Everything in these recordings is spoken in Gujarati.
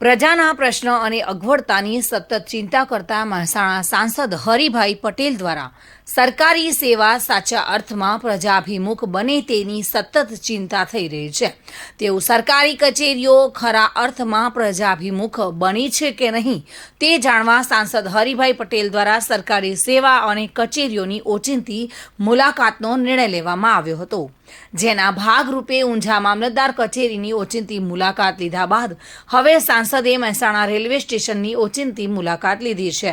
પ્રજાના પ્રશ્ન અને અગવડતાની સતત ચિંતા કરતા મહેસાણા સાંસદ હરિભાઈ પટેલ દ્વારા સરકારી સેવા સાચા અર્થમાં પ્રજાભિમુખ બને તેની સતત ચિંતા થઈ રહી છે. તેવું સરકારી કચેરીઓ ખરા અર્થમાં પ્રજાભિમુખ બની છે કે નહીં તે જાણવા સાંસદ હરિભાઈ પટેલ દ્વારા સરકારી સેવા અને કચેરીઓની ઓચિંતી મુલાકાતનો નિર્ણય લેવામાં આવ્યો હતો. જેના ભાગરૂપે ઊંઝા મામલતદાર કચેરીની ઓચિંતી મુલાકાત લીધા બાદ હવે સાંસદે મહેસાણા રેલવે સ્ટેશનની ઓચિંતી મુલાકાત લીધી છે.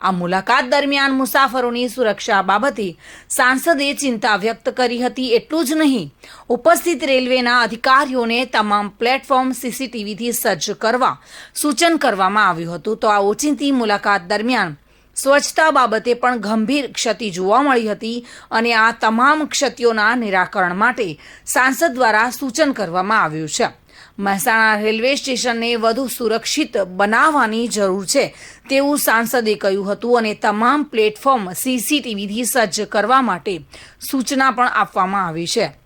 આ મુલાકાત દરમિયાન મુસાફરોની સુરક્ષા બાબતે સાંસદે ચિંતા વ્યક્ત કરી હતી એટલું જ નહીં, ઉપસ્થિત રેલવેના અધિકારીઓને તમામ પ્લેટફોર્મ સીસીટીવીથી સજ્જ કરવા સૂચન કરવામાં આવ્યું હતું. તો આ ઓચિંતી મુલાકાત દરમિયાન સ્વચ્છતા બાબતે પણ ગંભીર ક્ષતિ જોવા મળી હતી અને આ તમામ ક્ષતિઓના નિરાકરણ માટે સાંસદ દ્વારા સૂચન કરવામાં આવ્યું છે. મહેસાણા રેલવે સ્ટેશનને વધુ સુરક્ષિત બનાવવાની જરૂર છે. તેવું સાંસદે કહ્યું હતું અને તમામ પ્લેટફોર્મ સીસીટીવીથી સજ્જ કરવા માટે સૂચના પણ આપવામાં આવી છે.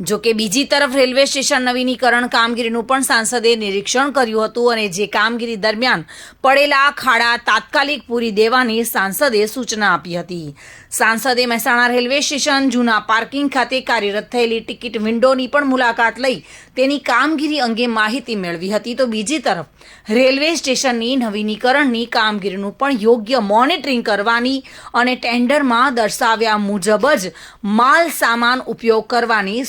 જો કે બીજી તરફ રેલવે સ્ટેશન નવીનીકરણ કામગીરીનું પણ સાંસદે નિરીક્ષણ કર્યું હતું અને જે કામગીરી દરમિયાન પડેલા ખાડા તાત્કાલિક પૂરી દેવાની સાંસદે સૂચના આપી હતી. સાંસદે મહેસાણા રેલવે સ્ટેશન જૂના પાર્કિંગ ખાતે કાર્યરત થયેલી ટિકિટ વિન્ડોની પણ મુલાકાત લઈ તેની કામગીરી અંગે માહિતી મેળવી હતી. તો બીજી તરફ રેલવે સ્ટેશનની નવીનીકરણની કામગીરીનું પણ યોગ્ય મોનિટરિંગ કરવાની અને ટેન્ડરમાં દર્શાવ્યા મુજબ જ માલ સામાન ઉપયોગ કરવાની